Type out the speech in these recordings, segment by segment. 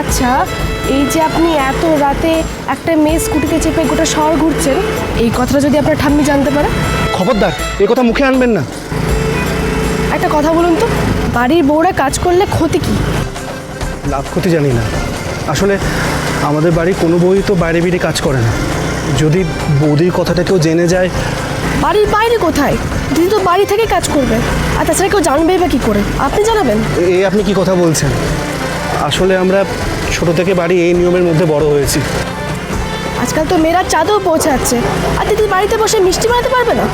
আচ্ছা এই যে আপনি এত রাতে একটা মেয়ে স্কুটিতে চেপে গোটা শহর ঘুরছেন এই কথাটা যদি আপনার ঠাম্মি জানতে পারে? খবরদার এ কথা মুখে আনবেন না। একটা কথা বলুন তো বাড়ির বউরা কাজ করলে ক্ষতি কি? লাভ ক্ষতি জানি না। আসলে আমাদের বাড়ির কোনো বই তো বাইরে বেরিয়ে কাজ করে না। যদি বৌদির কথাটা কেউ জেনে যায়। বাড়ির বাইরে কোথায়? দিদি তো বাড়ি থেকে কাজ করবে। আর তাছাড়া কেউ জানবেই বা কী করে? আপনি জানাবেন। এ আপনি কি কথা বলছেন? আসলে আমরা ছোট থেকে বাড়ি এই নিয়মের মধ্যে বড় হয়েছি। আজকাল তো মেয়েরা চাঁদও পৌঁছাচ্ছে। আর দিদি বাড়িতে বসে মিষ্টি বানাতে পারবে না?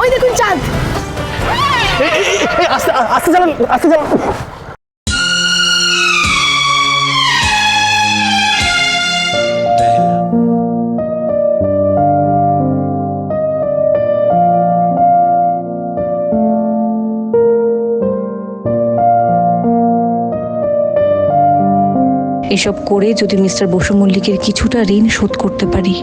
ওই দেখুন চাঁদ। আস্তে আস্তে চালান আস্তে চালান। এসব করে যদি মিস্টার বসু মল্লিকের কিছুটা ঋণ শোধ করতে পারি।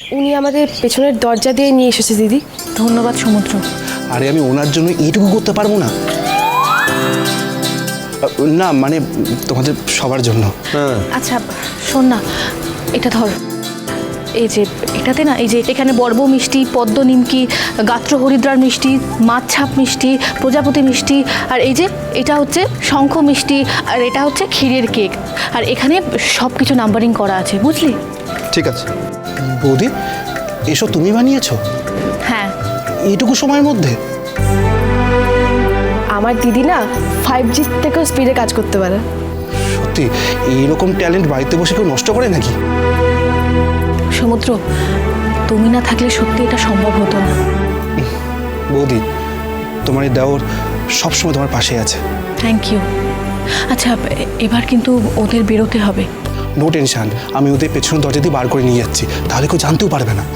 উনি আমাদের পেছনের দরজা দিয়ে নিয়ে এসেছে দিদি। ধন্যবাদ সমুদ্র। আরে আমি ওনার জন্য এইটুকু করতে পারব না? না মানে তোমাদের সবার জন্য। হ্যাঁ। আচ্ছা শোন না এটা ধর। এই যে এটাতে না এই যে এখানে বর্ব মিষ্টি পদ্ম নিমকি গাত্র হরিদ্রার মিষ্টি মাছ ছাপ মিষ্টি প্রজাপতি মিষ্টি আর এই যে এটা হচ্ছে শঙ্খ মিষ্টি আর এটা হচ্ছে ক্ষীরের কেক। আর এখানে সব কিছু নাম্বারিং করা আছে বুঝলি? ঠিক আছে। বৌদি এসব তুমি বানিয়েছো? হ্যাঁ। এইটুকু সময়ের মধ্যে? আমার দিদি না ফাইভ জি থেকেও স্পিডে কাজ করতে পারে। সত্যি এইরকম ট্যালেন্ট বাড়িতে বসে কেউ নষ্ট করে নাকি? সমুদ্র তুমি না থাকলে সত্যি এটা সম্ভব হতো না। বৌদি তোমার এই দেওর সবসময় তোমার পাশে আছে। থ্যাংক ইউ আচ্ছা এবার কিন্তু ওদের বেরোতে হবে। No tension. আমি ওদের পেছনের দরজা দিয়ে বার করে নিয়ে যাচ্ছি। তাহলে কেউ জানতেও পারবে না।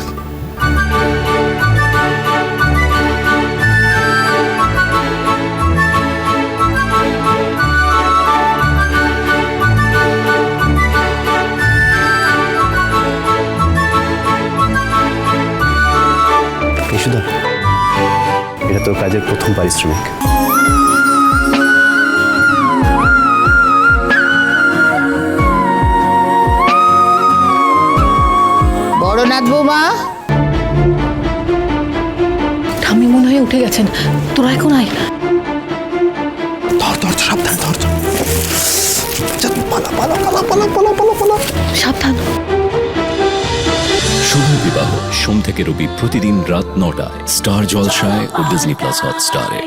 এটা তোর কাজের প্রথম পারিশ্রমিক। বড়নাথ বৌমা। ঠাম্মি মনে হয় উঠে গেছেন। তোরা এখন আয়। ধর ধর সাবধান ধর ধর। পালা পালা পালা পালা পালা পালা পালা। সাবধান। শুভ বিবাহ সোম থেকে রবি প্রতিদিন রাত নটায়। স্টার জলসায় ও ডিজনি প্লাস হটস্টারে।